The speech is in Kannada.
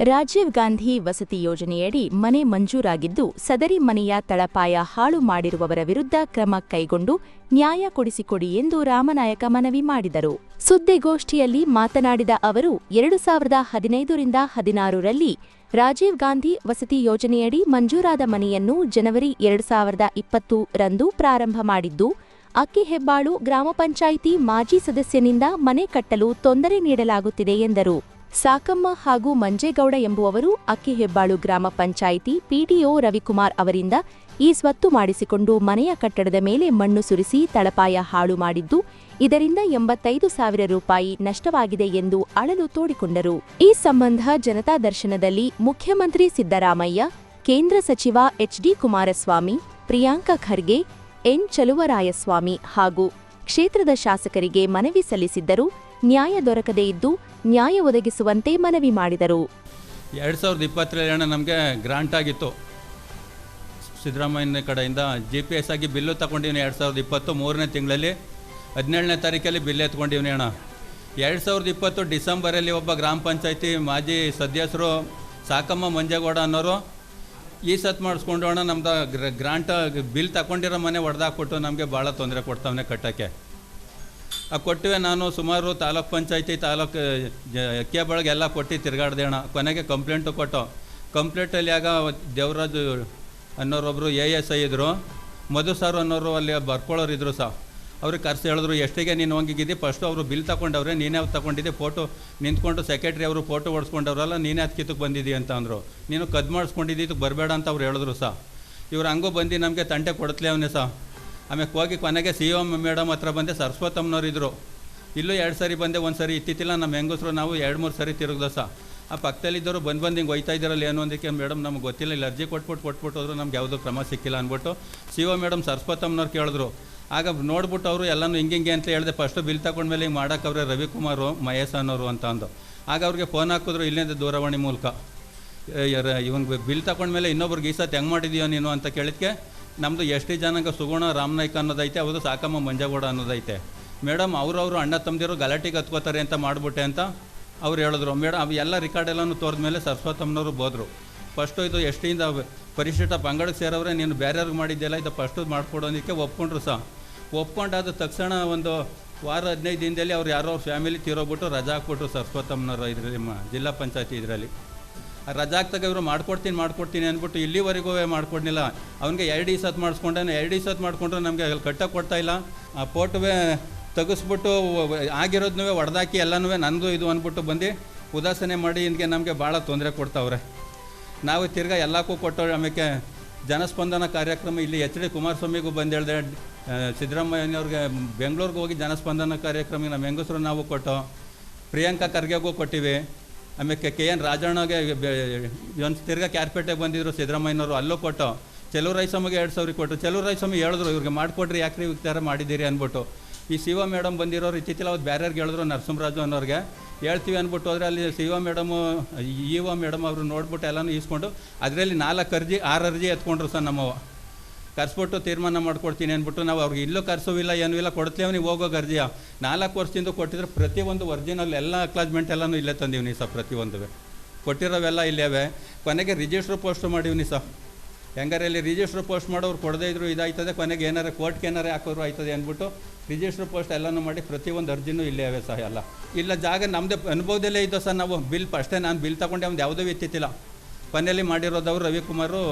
ರಾಜೀವ್ ಗಾಂಧಿ ವಸತಿ ಯೋಜನೆಯಡಿ ಮನೆ ಮಂಜೂರಾಗಿದ್ದು, ಸದರಿ ಮನೆಯ ತಳಪಾಯ ಹಾಳು ಮಾಡಿರುವವರ ವಿರುದ್ಧ ಕ್ರಮ ಕೈಗೊಂಡು ನ್ಯಾಯ ಕೊಡಿಸಿಕೊಡಿ ಎಂದು ರಾಮನಾಯಕ ಮನವಿ ಮಾಡಿದರು. ಸುದ್ದಿಗೋಷ್ಠಿಯಲ್ಲಿ ಮಾತನಾಡಿದ ಅವರು, ಎರಡು ಸಾವಿರದ ಹದಿನೈದರಿಂದ ಹದಿನಾರರಲ್ಲಿ ರಾಜೀವ್ ಗಾಂಧಿ ವಸತಿ ಯೋಜನೆಯಡಿ ಮಂಜೂರಾದ ಮನೆಯನ್ನು ಜನವರಿ ಎರಡು ಸಾವಿರದ ಇಪ್ಪತ್ತು ರಂದು ಪ್ರಾರಂಭ ಮಾಡಿದ್ದು, ಅಕ್ಕಿ ಹೆಬ್ಬಾಳು ಗ್ರಾಮ ಪಂಚಾಯಿತಿ ಮಾಜಿ ಸದಸ್ಯನಿಂದ ಮನೆ ಕಟ್ಟಲು ತೊಂದರೆ ನೀಡಲಾಗುತ್ತಿದೆ ಎಂದರು. ಸಾಕಮ್ಮ ಹಾಗೂ ಮಂಜೇಗೌಡ ಎಂಬುವವರು ಅಕ್ಕಿಹೆಬ್ಬಾಳು ಗ್ರಾಮ ಪಂಚಾಯಿತಿ ಪಿಡಿಒ ರವಿಕುಮಾರ್ ಅವರಿಂದ ಈ ಸ್ವತ್ತು ಮಾಡಿಸಿಕೊಂಡು ಮನೆಯ ಕಟ್ಟಡದ ಮೇಲೆ ಮಣ್ಣು ಸುರಿಸಿ ತಳಪಾಯ ಹಾಳು ಮಾಡಿದ್ದು, ಇದರಿಂದ ಎಂಬತ್ತೈದು ಸಾವಿರ ರೂಪಾಯಿ ನಷ್ಟವಾಗಿದೆ ಎಂದು ಅಳಲು ತೋಡಿಕೊಂಡರು. ಈ ಸಂಬಂಧ ಜನತಾ ದರ್ಶನದಲ್ಲಿ ಮುಖ್ಯಮಂತ್ರಿ ಸಿದ್ದರಾಮಯ್ಯ, ಕೇಂದ್ರ ಸಚಿವ ಎಚ್ಡಿ ಕುಮಾರಸ್ವಾಮಿ, ಪ್ರಿಯಾಂಕ ಖರ್ಗೆ, ಎನ್ ಚಲುವರಾಯಸ್ವಾಮಿ ಹಾಗೂ ಕ್ಷೇತ್ರದ ಶಾಸಕರಿಗೆ ಮನವಿ ಸಲ್ಲಿಸಿದ್ದರೂ. ನ್ಯಾಯ ದೊರಕದೇ ಇದ್ದು ನ್ಯಾಯ ಒದಗಿಸುವಂತೆ ಮನವಿ ಮಾಡಿದರು. ಎರಡು ಸಾವಿರದ ಅಣ್ಣ ನಮಗೆ ಗ್ರಾಂಟ್ ಆಗಿತ್ತು. ಸಿದ್ದರಾಮಯ್ಯನ ಕಡೆಯಿಂದ ಜಿ ಪಿ ಎಸ್ ಆಗಿ ಬಿಲ್ಲು ತಗೊಂಡಿವ್ನಿ ಎರಡು ಸಾವಿರದ ಇಪ್ಪತ್ತು ಮೂರನೇ ತಿಂಗಳಲ್ಲಿ. ಹದಿನೇಳನೇ ತಾರೀಕಲ್ಲಿ ಬಿಲ್ ಎತ್ಕೊಂಡಿವ್ನಿ ಅಣ್ಣ. ಎರಡು ಸಾವಿರದ ಇಪ್ಪತ್ತು ಡಿಸೆಂಬರಲ್ಲಿ ಒಬ್ಬ ಗ್ರಾಮ ಪಂಚಾಯತಿ ಮಾಜಿ ಸದಸ್ಯರು ಸಾಕಮ್ಮ ಮಂಜೇಗೌಡ ಅನ್ನೋರು ಈ ಸತ್ ಮಾಡಿಸ್ಕೊಂಡು ಅಣ್ಣ ನಮ್ದು ಗ್ರಾಂಟ್ ಬಿಲ್ ತಗೊಂಡಿರೋ ಮನೆ ಹೊಡೆದಾಕ್ಬಿಟ್ಟು ನಮಗೆ ಭಾಳ ತೊಂದರೆ ಕೊಡ್ತಾವನೆ ಕಟ್ಟೋಕ್ಕೆ. ಆ ಕೊಟ್ಟಿವೆ ನಾನು ಸುಮಾರು ತಾಲೂಕ್ ಪಂಚಾಯತಿ, ತಾಲೂಕು ಅಕ್ಕಿಯಬಳಗೆ ಎಲ್ಲ ಕೊಟ್ಟು ತಿರುಗಾಡ್ದೆ ಅಣ್ಣ. ಕೊನೆಗೆ ಕಂಪ್ಲೇಂಟು ಕೊಟ್ಟು. ಕಂಪ್ಲೇಂಟಲ್ಲಿ ಆಗ ದೇವರಾಜು ಅನ್ನೋರೊಬ್ಬರು ಎ ಎಸ್ ಐ ಇದ್ದರು ಮಧು ಸಾರು ಅನ್ನೋರು ಅಲ್ಲಿ ಬರ್ಕೊಳ್ಳೋರು ಇದ್ದರು ಸಹ ಅವ್ರಿಗೆ ಕರ್ಸಿ ಹೇಳಿದ್ರು, ಎಷ್ಟಿಗೆ ನೀನು ಹೋಗಿದ್ದಿ? ಫಸ್ಟು ಅವರು ಬಿಲ್ ತಗೊಂಡವ್ರೆ ನೀನೇ ಅವ್ರು ತಗೊಂಡಿದ್ದೆ ಫೋಟೋ ನಿಂತ್ಕೊಂಡು ಸೆಕ್ರೆಟ್ರಿ ಅವರು ಫೋಟೋ ಹೊಡ್ಸ್ಕೊಂಡವ್ರಲ್ಲ ನೀನೇ ಅದು ಕಿತ್ತಕ್ಕೆ ಬಂದಿದ್ದೀಯ ಅಂತ ಅಂದರು. ನೀನು ಕದ್ ಮಾಡಿಸ್ಕೊಂಡಿದ್ದು ಬರಬೇಡ ಅಂತ ಅವ್ರು ಹೇಳಿದ್ರು ಸಹ ಇವ್ರು ಹಂಗೂ ಬಂದು ನಮಗೆ ತಂಟೆ ಕೊಡ್ತಲೇ ಅವನೇ ಸಹ ಆಮೇಲೆ ಹೋಗಿ ಕೊನೆಗೆ ಸಿ ಎಂ ಮೇಡಮ್ ಹತ್ರ ಬಂದೆ ಸರಸ್ವತಮ್ಮನವ್ರು ಇದ್ದರು ಇಲ್ಲೂ ಎರಡು ಸರಿ ಬಂದೆ, ಒಂದು ಸರಿ ಇತ್ತಿತ್ತಿಲ್ಲ, ನಮ್ಮ ಹೆಂಗಸರು ನಾವು ಎರಡು, ಮೂರು ಸರಿ ತಿರುಗ್ದ ಆ ಪಕ್ಕದಲ್ಲಿದ್ದವರು ಬಂದು ಬಂದು ಹಿಂಗೆ ಹೋಯ್ತಾ ಇದ್ದಾರಲ್ಲ ಏನು ಅಂದಕ್ಕೆ, ಮೇಡಮ್ ನಮ್ಗೆ ಗೊತ್ತಿಲ್ಲ, ಇಲ್ಲಿ ಅರ್ಜಿ ಕೊಟ್ಬಿಟ್ಟು ಕೊಟ್ಬಿಟ್ಟು ಹೋದ್ರು, ನಮ್ಗೆ ಯಾವುದೂ ಕ್ರಮ ಸಿಕ್ಕಿಲ್ಲ ಅಂದ್ಬಿಟ್ಟು ಸಿ ಒ ಮೇಡಮ್ ಸರಸ್ವತಮ್ಮನವ್ರು ಕೇಳಿದ್ರು. ಆಗ ನೋಡ್ಬಿಟ್ಟು ಅವರು ಎಲ್ಲನೂ ಹಿಂಗೆ ಹಿಂಗೆ ಅಂತ ಹೇಳಿದೆ, ಫಸ್ಟು ಬಿಲ್ ತಗೊಂಡ್ಮೇಲೆ ಹಿಂಗೆ ಮಾಡೋಕ್ಕವ್ರೆ ರವಿಕುಮಾರು, ಮಹೇಶ್ ಅನ್ನೋರು ಅಂತ ಅಂದು. ಆಗ ಅವ್ರಿಗೆ ಫೋನ್ ಹಾಕಿದ್ರು ಇಲ್ಲಿಂದ ದೂರವಾಣಿ ಮೂಲಕ. ಇವನ್ಗೆ ಬಿಲ್ ತಗೊಂಡ್ಮೇಲೆ ಇನ್ನೊಬ್ರಿಗೆ ಈ ಸತಿ ಹೆಂಗೆ ಮಾಡಿದೀಯೋ ನೀನು ಅಂತ ಕೇಳಿದ್ಕೆ ನಮ್ಮದು ಎಷ್ಟೇ ಜನಾಂಗ ಸುಗುಣ ರಾಮನಾಯ್ಕ ಅನ್ನೋದೈತೆ ಅವ್ರದ್ದು ಸಾಕಮ್ಮ ಮಂಜಗೌಡ ಅನ್ನೋದೈತೆ. ಮೇಡಮ್ ಅವರವರು ಅಣ್ಣ ತಮ್ಮದಿರು ಗಲಾಟೆಗೆ ಹತ್ಕೋತಾರೆ ಅಂತ ಮಾಡಿಬಿಟ್ಟೆ ಅಂತ ಅವ್ರು ಹೇಳಿದ್ರು. ಮೇಡಮ್ ಅವು ಎಲ್ಲ ರೆಕಾರ್ಡ್ ಎಲ್ಲನೂ ತೋರಿದ್ಮೇಲೆ ಸರಸ್ವತಮ್ಮನವರು ಬೋದ್ರು ಫಸ್ಟು ಇದು ಎಷ್ಟಿಂದ ಪರಿಶಿಷ್ಟ ಪಂಗಡಕ್ಕೆ ಸೇರವ್ರೆ, ನೀನು ಬೇರೆಯವ್ರಿಗೆ ಮಾಡಿದ್ದೆಲ್ಲ ಇದು ಫಸ್ಟು ಮಾಡ್ಕೊಡೋದಕ್ಕೆ ಒಪ್ಕೊಂಡ್ರು ಸಹ ಒಪ್ಕೊಂಡಾದ ತಕ್ಷಣ ಒಂದು ವಾರ ಹದಿನೈದು ದಿನದಲ್ಲಿ ಅವ್ರು ಯಾರೋ ಅವ್ರ ಫ್ಯಾಮಿಲಿ ತೀರೋಗ್ಬಿಟ್ಟು ರಜಾ ಹಾಕ್ಬಿಟ್ರು ಸರಸ್ವತಮ್ಮನವರು ಇದರಲ್ಲಿ ಜಿಲ್ಲಾ ಪಂಚಾಯತಿ ಇದರಲ್ಲಿ. ರಜಾ ಆಗ್ತಾಗ ಇವರು ಮಾಡ್ಕೊಡ್ತೀನಿ ಮಾಡ್ಕೊಡ್ತೀನಿ ಅಂದ್ಬಿಟ್ಟು ಇಲ್ಲಿವರೆಗೂ ಮಾಡ್ಕೊಡ್ಲಿಲ್ಲ ಅವನಿಗೆ ಎರಡು ಸತ್ ಮಾಡಿಸ್ಕೊಂಡೇನೆ, ಎರಡು ಸತ್ ಮಾಡಿಕೊಂಡ್ರೆ ನಮಗೆ ಅಲ್ಲಿ ಕಟ್ಟಕ್ಕೆ ಕೊಡ್ತಾ ಇಲ್ಲ. ಆ ಫೋಟೋವೇ ತೆಗೆಸ್ಬಿಟ್ಟು ಆಗಿರೋದನ್ನೂ ಒಡೆದಾಕಿ ಎಲ್ಲನೂ ನಂದು ಇದು ಅಂದ್ಬಿಟ್ಟು ಬಂದು ಉದಾಸನೆ ಮಾಡಿ ಇದಕ್ಕೆ ನಮಗೆ ಭಾಳ ತೊಂದರೆ ಕೊಡ್ತಾವ್ರೆ. ನಾವು ತಿರ್ಗಾ ಎಲ್ಲಕ್ಕೂ ಕೊಟ್ಟು ಆಮೇಲೆ ಜನಸ್ಪಂದನ ಕಾರ್ಯಕ್ರಮ ಇಲ್ಲಿ ಎಚ್ ಡಿ ಕುಮಾರಸ್ವಾಮಿಗೂ ಬಂದು ಹೇಳಿದೆ ಸಿದ್ದರಾಮಯ್ಯನವ್ರಿಗೆ ಬೆಂಗಳೂರಿಗೆ ಹೋಗಿ ಜನಸ್ಪಂದನ ಕಾರ್ಯಕ್ರಮ ನಮ್ಮ ಹೆಂಗಸರು ನಾವು ಕೊಟ್ಟು, ಪ್ರಿಯಾಂಕಾ ಖರ್ಗೆಗೂ ಕೊಟ್ಟಿವಿ. ಆಮೇಲೆ ಕೆ ಎನ್ ರಾಜಣ್ಣಗೆ ಒಂದು ತಿರ್ಗಾ ಕ್ಯಾರ್ಪೇಟೆಗೆ ಬಂದಿದ್ರು ಸಿದ್ದರಾಮಯ್ಯನವರು ಅಲ್ಲೂ ಕೊಟ್ಟು ರೈಸಮ್ಮಗೆ ಎರಡು ಸಾವಿರ ಕೊಟ್ಟು ಚೆಲುವರಾಯಸ್ವಾಮಿ ಹೇಳಿದ್ರು ಇವ್ರಿಗೆ ಮಾಡಿಕೊಡ್ರಿ ಯಾಕ್ರಿ ಈ ಥರ ಮಾಡಿದ್ದೀರಿ ಅಂದ್ಬಿಟ್ಟು ಈ ಶಿವ ಮೇಡಮ್ ಬಂದಿರೋರು ಇತ್ತೀಚಿಲ್ಲ ಅವ್ರು ಬೇರೆಯವ್ರಿಗೆ ಹೇಳಿದ್ರು ನರಸಿಂಹರಾಜು ಅನ್ನೋರಿಗೆ ಹೇಳ್ತೀವಿ ಅಂದ್ಬಿಟ್ಟು ಹೋದ್ರೆ ಅಲ್ಲಿ Shiva madam E O madam ಅವರು ನೋಡ್ಬಿಟ್ಟು ಎಲ್ಲನೂ ಈಸ್ಕೊಂಡು ಅದರಲ್ಲಿ ನಾಲ್ಕು ಅರ್ಜಿ ಆರು ಅರ್ಜಿ ಎತ್ಕೊಂಡ್ರು ಸರ್ ನಮ್ಮವ ಕರ್ಸ್ಬಿಟ್ಟು ತೀರ್ಮಾನ ಮಾಡ್ಕೊಡ್ತೀನಿ ಅಂದ್ಬಿಟ್ಟು ನಾವು ಅವ್ರಿಗೆ ಇಲ್ಲೂ ಕರ್ಸೋವಿಲ್ಲ, ಏನೂ ಇಲ್ಲ, ಕೊಡ್ತೇವೆ ನೀವು ಹೋಗೋ ಗರ್ಜಿಯ. ನಾಲ್ಕು ವರ್ಷದಿಂದ ಕೊಟ್ಟಿದ್ರೆ ಪ್ರತಿಯೊಂದು ಒರಿಜಿನಲ್ ಎಲ್ಲ ಅಕ್ಲಾಜ್ಮೆಂಟ್ ಎಲ್ಲನೂ ಇಲ್ಲೇ ತಂದೀವಿ ಸರ್ ಪ್ರತಿಯೊಂದು ಕೊಟ್ಟಿರೋವೆಲ್ಲ ಇಲ್ಲೇವೆ. ಕೊನೆಗೆ ರಿಜಿಸ್ಟ್ರ್ ಪೋಸ್ಟ್ ಮಾಡೀವಿ ಸರ್ ಹೆಂಗಾರೆ ಇಲ್ಲಿ ರಿಜಿಸ್ಟ್ರ್ ಪೋಸ್ಟ್ ಮಾಡೋರು ಕೊಡದೇ ಇದ್ರು ಇದಾಯ್ತದೆ, ಕೊನೆಗೆ ಏನಾರು ಕೋರ್ಟ್ಗೆ ಏನಾರು ಹಾಕೋರು ಆಯ್ತದೆ ಅಂದ್ಬಿಟ್ಟು ರಿಜಿಸ್ಟ್ರ್ ಪೋಸ್ಟ್ ಎಲ್ಲನೂ ಮಾಡಿ ಪ್ರತಿಯೊಂದು ಅರ್ಜಿನೂ ಇಲ್ಲೇ ಅವೆ ಸಹ ಎಲ್ಲ. ಇಲ್ಲ ಜಾಗ ನಮ್ಮದೇ ಅನುಭವದಲ್ಲೇ ಇದ್ದೋ ಸರ್ ನಾವು, ಬಿಲ್ ಅಷ್ಟೇ ನಾನು ಬಿಲ್ ತಗೊಂಡೆ ಒಂದು ಯಾವುದೂ ಇತ್ತಿತ್ತಿಲ್ಲ ಕೊನೆಯಲ್ಲಿ ಮಾಡಿರೋದವ್ರು ರವಿಕುಮಾರು